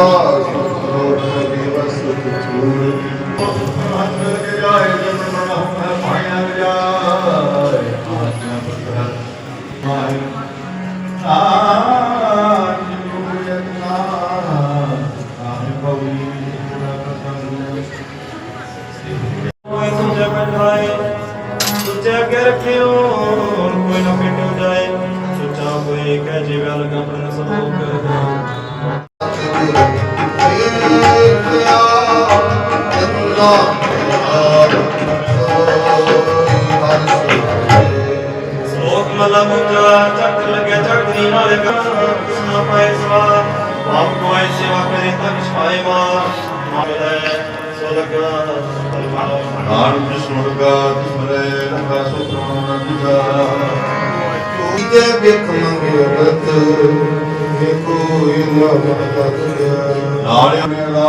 ਕਿਰਪਾ ਕਰੋ ਦਿਵਸ ਤੁਝੂਰ ਅੰਦਰ ਕੇ ਜਾਏ ਜਨ ਮਨ ਹਮੈ ਭਾਇਆ ਜਾਏ ਆਤਮਾ ਬਦਲ ਮਾਇ ਕੋਈ ਨਾ ਪਿੰਡੋਂ ਜਾਏ ਸੁਚਾ ਕੋਈ ਕਹਿ ਜਿਵੇਂ ਲਗਾ ਪ੍ਰਣ ਸਤੋਂ ਕਰਦਾ ਮਲਾ ਮੁਕਾ ਚੱਕ ਲੱਗਿਆ ਚੱਕ ਦੀ ਨਾਲੇ ਕਾ ਸੁਨਾ ਪਾਏ ਸਵਾ ਆਪ ਕੋ ਐ ਸੇਵਾ ਕਰੇ ਤਨ ਛਾਏ ਮਾ ਮਾਲੇ ਸੋ ਲਗਾ ਨਾਮ ਕ੍ਰਿਸ਼ਨ ਮੁਰਗਾ ਤੁਮਰੇ ਰੰਗਾ ਸੁਤਰਾਣਾ ਦਿਗਾ ਤੂੰ ਜੇ ਬਿਖ ਮੰਗੇ ਰਤ ਇਹ ਕੋਈ ਨਾ ਮਹਤ ਨਾਲੇ ਮੇਰਾ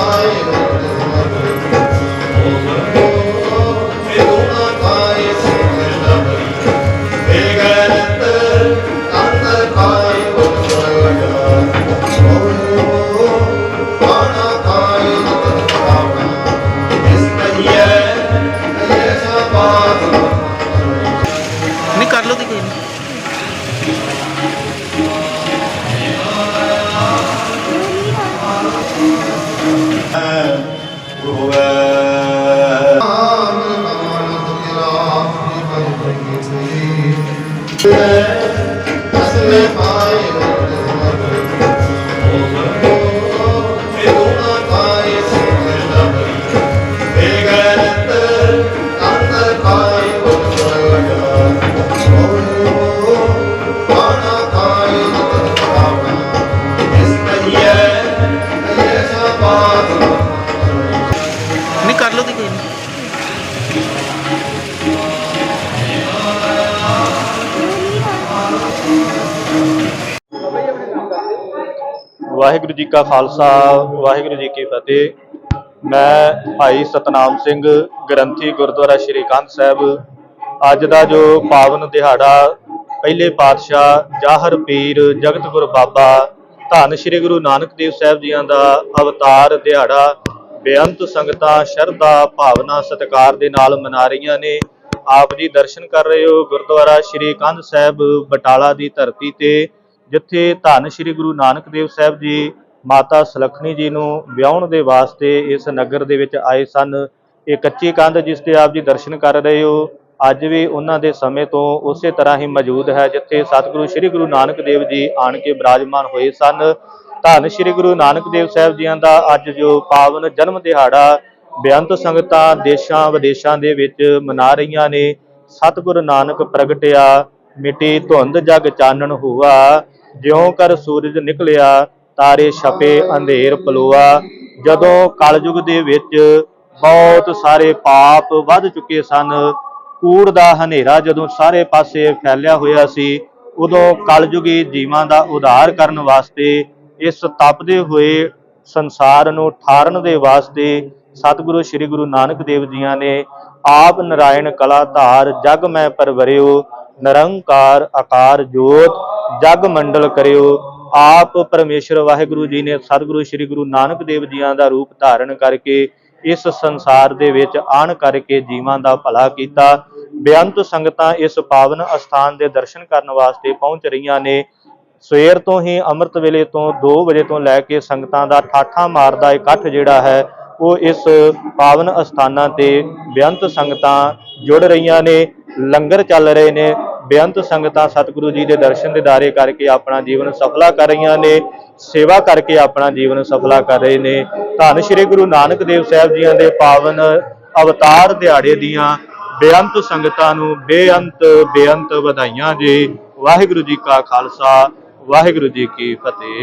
Yeah. ਵਾਹਿਗੁਰੂ ਜੀ ਕਾ ਖਾਲਸਾ, ਵਾਹਿਗੁਰੂ ਜੀ ਕੀ ਫਤਿਹ। ਮੈਂ ਭਾਈ ਸਤਨਾਮ ਸਿੰਘ ਗ੍ਰੰਥੀ ਗੁਰਦੁਆਰਾ ਸ਼੍ਰੀ ਕੰਧ ਸਾਹਿਬ। ਅੱਜ ਦਾ ਜੋ ਪਾਵਨ ਦਿਹਾੜਾ, ਪਹਿਲੇ ਪਾਤਸ਼ਾਹ ਜਾਹਰ ਪੀਰ ਜਗਤ ਬਾਬਾ ਧੰਨ ਸ਼੍ਰੀ ਗੁਰੂ ਨਾਨਕ ਦੇਵ ਸਾਹਿਬ ਜੀਆਂ ਦਾ ਅਵਤਾਰ ਦਿਹਾੜਾ, ਬੇਅੰਤ ਸੰਗਤਾਂ ਸ਼ਰਧਾ, ਭਾਵਨਾ, ਸਤਿਕਾਰ ਦੇ ਨਾਲ ਮਨਾ ਰਹੀਆਂ ਨੇ। ਆਪ ਜੀ ਦਰਸ਼ਨ ਕਰ ਰਹੇ ਹੋ ਗੁਰਦੁਆਰਾ ਸ਼੍ਰੀ ਕੰਧ ਸਾਹਿਬ ਬਟਾਲਾ ਦੀ ਧਰਤੀ ਤੇ। ਜਿੱਥੇ ਧੰਨ ਸ਼੍ਰੀ ਗੁਰੂ ਨਾਨਕ ਦੇਵ ਸਾਹਿਬ ਜੀ, ਮਾਤਾ ਸੁਲੱਖਣੀ ਜੀ ਨੂੰ ਵਿਆਹਣ ਦੇ ਵਾਸਤੇ ਇਸ ਨਗਰ ਦੇ ਵਿੱਚ ਆਏ ਸਨ। ਇਹ ਕੱਚੀ ਕੰਧ ਜਿਸ ਤੇ ਆਪ ਜੀ ਦਰਸ਼ਨ ਕਰ ਰਹੇ ਹੋ, ਅੱਜ ਵੀ ਉਹਨਾਂ ਦੇ ਸਮੇਂ ਤੋਂ ਉਸੇ ਤਰ੍ਹਾਂ ਹੀ ਮੌਜੂਦ ਹੈ, ਜਿੱਥੇ ਸਤਿਗੁਰੂ ਸ਼੍ਰੀ ਗੁਰੂ ਨਾਨਕ ਦੇਵ ਜੀ ਆਣ ਕੇ ਬਿਰਾਜਮਾਨ ਹੋਏ ਸਨ। ਧੰਨ ਸ਼੍ਰੀ ਗੁਰੂ ਨਾਨਕ ਦੇਵ ਸਾਹਿਬ ਜੀਆਂ ਦਾ ਅੱਜ ਜੋ ਪਾਵਨ ਜਨਮ ਦਿਹਾੜਾ ਬੇਅੰਤ ਸੰਗਤਾਂ ਦੇਸ਼ਾਂ ਵਿਦੇਸ਼ਾਂ ਦੇ ਵਿੱਚ ਮਨਾ ਰਹੀਆਂ ਨੇ, ਸਤਿਗੁਰੂ ਨਾਨਕ ਪ੍ਰਗਟਿਆ, ਮਿੱਟੀ ਧੁੰਦ ਜਗ ਚਾਨਣ ਹੁਆ। ਜਿਉਂ ਕਰ ਸੂਰਜ ਨਿਕਲਿਆ, ਤਾਰੇ ਛਪੇ ਅੰਧੇਰ ਪਲੋਆ। ਜਦੋਂ ਕਲਯੁਗ ਦੇ ਵਿੱਚ ਬਹੁਤ ਸਾਰੇ ਪਾਪ ਵੱਧ ਚੁੱਕੇ ਸਨ, ਕੂੜ ਦਾ ਹਨੇਰਾ ਜਦੋਂ ਸਾਰੇ ਪਾਸੇ ਫੈਲਿਆ ਹੋਇਆ ਸੀ, ਉਦੋਂ ਕਲਯੁਗੀ ਜੀਵਾਂ ਦਾ ਉਧਾਰ ਕਰਨ ਵਾਸਤੇ, ਇਸ ਤਪਦੇ ਹੋਏ ਸੰਸਾਰ ਨੂੰ ਠਾਰਨ ਦੇ ਵਾਸਤੇ ਸਤਿਗੁਰੂ ਸ੍ਰੀ ਗੁਰੂ ਨਾਨਕ ਦੇਵ ਜੀਆਂ ਨੇ ਆਪ ਨਰਾਇਣ ਕਲਾ ਧਾਰ ਜਗ ਮੈਂ ਪਰਵਰਿਓ ਨਿਰੰਕਾਰ ਆਕਾਰ ਜੋਤ ਜਗ ਮੰਡਲ ਕਰਿਓ। ਆਪ ਪਰਮੇਸ਼ਰ ਵਾਹਿਗੁਰੂ ਜੀ ਨੇ ਸਤਿਗੁਰੂ ਸ੍ਰੀ ਗੁਰੂ ਨਾਨਕ ਦੇਵ ਜੀਆਂ ਦਾ ਰੂਪ ਧਾਰਨ ਕਰਕੇ ਇਸ ਸੰਸਾਰ ਦੇ ਵਿੱਚ ਆਣ ਕਰਕੇ ਜੀਵਾਂ ਦਾ ਭਲਾ ਕੀਤਾ। ਬੇਅੰਤ ਸੰਗਤਾਂ ਇਸ ਪਾਵਨ ਅਸਥਾਨ ਦੇ ਦਰਸ਼ਨ ਕਰਨ ਵਾਸਤੇ ਪਹੁੰਚ ਰਹੀਆਂ ਨੇ। ਸਵੇਰ ਤੋਂ ਹੀ ਅੰਮ੍ਰਿਤ ਵੇਲੇ ਤੋਂ 2 ਵਜੇ ਤੋਂ ਲੈ ਕੇ ਸੰਗਤਾਂ ਦਾ ਠਾਠਾਂ ਮਾਰਦਾ ਇਕੱਠ ਜਿਹੜਾ ਹੈ, ਉਹ ਇਸ ਪਾਵਨ ਅਸਥਾਨਾਂ ਤੇ ਬੇਅੰਤ ਸੰਗਤਾਂ ਜੁੜ ਰਹੀਆਂ ਨੇ। ਲੰਗਰ ਚੱਲ ਰਹੇ ਨੇ। ਬੇਅੰਤ ਸੰਗਤਾਂ ਸਤਿਗੁਰੂ ਜੀ ਦੇ ਦਰਸ਼ਨ ਦਿਦਾਰੇ ਕਰਕੇ ਆਪਣਾ ਜੀਵਨ ਸਫਲਾ ਕਰ ਰਹੀਆਂ ਨੇ, ਸੇਵਾ ਕਰਕੇ ਆਪਣਾ ਜੀਵਨ ਸਫਲਾ ਕਰ ਰਹੇ ਨੇ। ਧੰਨ ਸ਼੍ਰੀ ਗੁਰੂ ਨਾਨਕ ਦੇਵ ਸਾਹਿਬ ਜੀਆਂ ਦੇ ਪਾਵਨ ਅਵਤਾਰ ਦਿਹਾੜੇ ਦੀਆਂ ਬੇਅੰਤ ਸੰਗਤਾਂ ਨੂੰ ਬੇਅੰਤ ਬੇਅੰਤ ਵਧਾਈਆਂ ਜੀ। ਵਾਹਿਗੁਰੂ ਜੀ ਕਾ ਖਾਲਸਾ, ਵਾਹਿਗੁਰੂ ਜੀ ਕੀ ਫਤਿਹ।